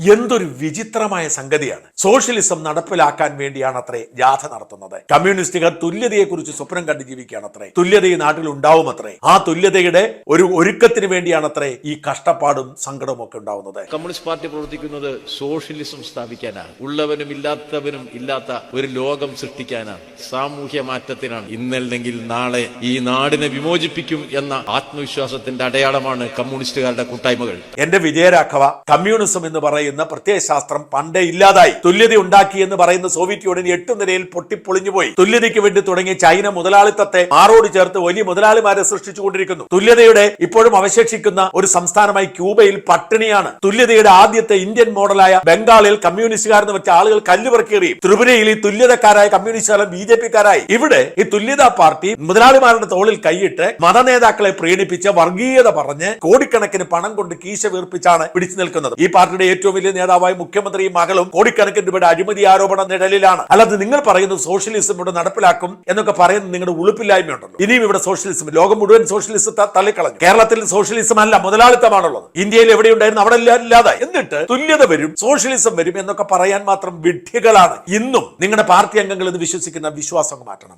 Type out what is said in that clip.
എന്തൊരു വിചിത്രമായ സംഗതിയാണ്. സോഷ്യലിസം നടപ്പിലാക്കാൻ വേണ്ടിയാണ് അത്രേ ജാഥ നടത്തുന്നത്. കമ്മ്യൂണിസ്റ്റുകാർ തുല്യതയെക്കുറിച്ച് സ്വപ്നം കണ്ട് ജീവിക്കുകയാണ് അത്രേ തുല്യത ഈ നാട്ടിൽ ഉണ്ടാവും അത്രേ ആ തുല്യതയുടെ ഒരു ഒരുക്കത്തിന് വേണ്ടിയാണ് അത്രേ ഈ കഷ്ടപ്പാടും സങ്കടവും ഒക്കെ ഉണ്ടാവുന്നത്. കമ്മ്യൂണിസ്റ്റ് പാർട്ടി പ്രവർത്തിക്കുന്നത് സോഷ്യലിസം സ്ഥാപിക്കാനാണ്. ഉള്ളവനും ഇല്ലാത്തവനും ഇല്ലാത്ത ഒരു ലോകം സൃഷ്ടിക്കാനാണ്. സാമൂഹ്യ മാറ്റത്തിനാണ്. ഇന്നല്ലെങ്കിൽ നാളെ ഈ നാടിനെ വിമോചിപ്പിക്കും എന്ന ആത്മവിശ്വാസത്തിന്റെ അടയാളമാണ് കമ്മ്യൂണിസ്റ്റുകാരുടെ കൂട്ടായ്മകൾ. എന്റെ വിജയരാഘവ കമ്മ്യൂണിസം എന്ന് പറയുന്ന പ്രത്യയശാസ്ത്രം പണ്ടേ ഇല്ലാതായി. തുല്യത ഉണ്ടാക്കി എന്ന് പറയുന്ന സോവിയറ്റ് യൂണിയൻ എട്ട് നിലയിൽ പൊട്ടിപ്പൊളിഞ്ഞുപോയി. തുല്യതയ്ക്ക് വേണ്ടി തുടങ്ങിയ ചൈന മുതലാളിത്തത്തെ മാറോട് ചേർത്ത് വലിയ മുതലാളിമാരെ സൃഷ്ടിച്ചുകൊണ്ടിരിക്കുന്നു. തുല്യതയുടെ ഇപ്പോഴും അവശേഷിക്കുന്ന ഒരു സംസ്ഥാനമായി ക്യൂബയിൽ പട്ടിണിയാണ്. തുല്യതയുടെ ആദ്യത്തെ ഇന്ത്യൻ മോഡലായ ബംഗാളിൽ കമ്മ്യൂണിസ്റ്റുകാരെന്ന് വെച്ച ആളുകൾ കല്ലുപറക്കേറിയും ത്രിപുരയിൽ ഈ തുല്യതക്കാരായ കമ്മ്യൂണിസ്റ്റുകാരും ബി ജെ പിക്കാരായി. ഇവിടെ ഈ തുല്യതാ പാർട്ടി മുതലാളിമാരുടെ തോളിൽ കൈയിട്ട് മതനേതാക്കളെ പ്രീണിപ്പിച്ച് വർഗീയത പറഞ്ഞ് കോടിക്കണക്കിന് പണം കൊണ്ട് കീശ വീർപ്പിച്ചാണ് പിടിച്ചു നിൽക്കുന്നത്. ഈ പാർട്ടിയുടെ ഏറ്റവും വലിയ നേതാവായി മുഖ്യമന്ത്രിയും മകളും കോടിക്കണക്കിന് രൂപയുടെ അഴിമതി ആരോപണ നിഴലിലാണ്. അല്ലാതെ നിങ്ങൾ പറയുന്നത് സോഷ്യലിസം ഇവിടെ നടപ്പിലാക്കും എന്നൊക്കെ പറയുന്നത് നിങ്ങളുടെ ഉളുപ്പില്ലായ്മയുണ്ടല്ലോ ഇനിയും ഇവിടെ സോഷ്യലിസം ലോകം മുഴുവൻ സോഷ്യലിസം ത- തള്ളിക്കളഞ്ഞു. കേരളത്തിൽ സോഷ്യലിസം അല്ല മുതലാളിത്തമാണുള്ളത്. ഇന്ത്യയിൽ എവിടെയുണ്ടായിരുന്നു അവിടെ ഇല്ലാതെ എന്നിട്ട് തുല്യത വരും സോഷ്യലിസം വരും എന്നൊക്കെ പറയാൻ മാത്രം വിഡ്ഢികളാണ്. ഇന്നും നിങ്ങളുടെ പാർട്ടി അംഗങ്ങൾ എന്ന് വിശ്വസിക്കുന്ന വിശ്വാസം മാറ്റണം.